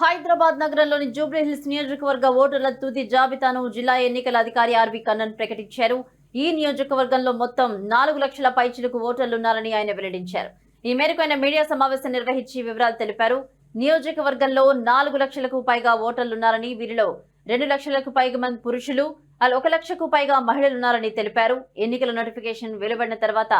హైదరాబాద్ నగరంలోని జూబ్లీహిల్స్ నియోజకవర్గ ఓటర్ల తుది జాబితాను జిల్లా ఎన్నికల అధికారి ఆర్వి కన్నన్ ప్రకటించారు. ఈ నియోజకవర్గంలో మొత్తం నాలుగు లక్షల పైచిలకు ఓటర్లున్నారని ఆయన వెల్లడించారు. ఈ మేరకు ఆయన మీడియా సమావేశం నిర్వహించి వివరాలు తెలిపారు. నియోజకవర్గంలో నాలుగు లక్షలకు పైగా ఓటర్లున్నారని వీరిలో రెండు లక్షలకు పైగా మంది పురుషులు అలా ఒక లక్షకు పైగా మహిళలున్నారని తెలిపారు. ఎన్నికల నోటిఫికేషన్ వెలువడిన తర్వాత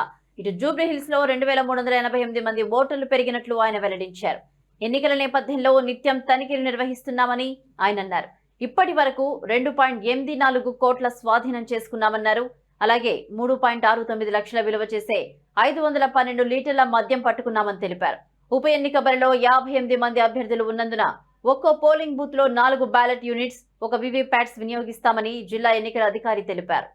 ఇటు జూబ్లీహిల్స్లో రెండు వేల మూడు వందల ఎనభై ఎనిమిది మంది ఓటర్లు పెరిగినట్లు ఆయన వెల్లడించారు. ఎన్నికల నేపథ్యంలో నిత్యం తనిఖీలు నిర్వహిస్తున్నామని ఆయన అన్నారు. ఇప్పటి వరకు రెండు పాయింట్ ఎనిమిది నాలుగు కోట్ల స్వాధీనం చేసుకున్నామన్నారు. అలాగే మూడు పాయింట్ ఆరు తొమ్మిది లక్షల విలువ చేసే ఐదు వందల పన్నెండు లీటర్ల మద్యం పట్టుకున్నామని తెలిపారు. ఉప ఎన్నిక బరిలో యాభై ఎనిమిది మంది అభ్యర్థులు ఉన్నందున ఒక్కో పోలింగ్ బూత్లో నాలుగు బ్యాలెట్ యూనిట్స్ ఒక వివి ప్యాట్స్ వినియోగిస్తామని జిల్లా ఎన్నికల అధికారి తెలిపారు.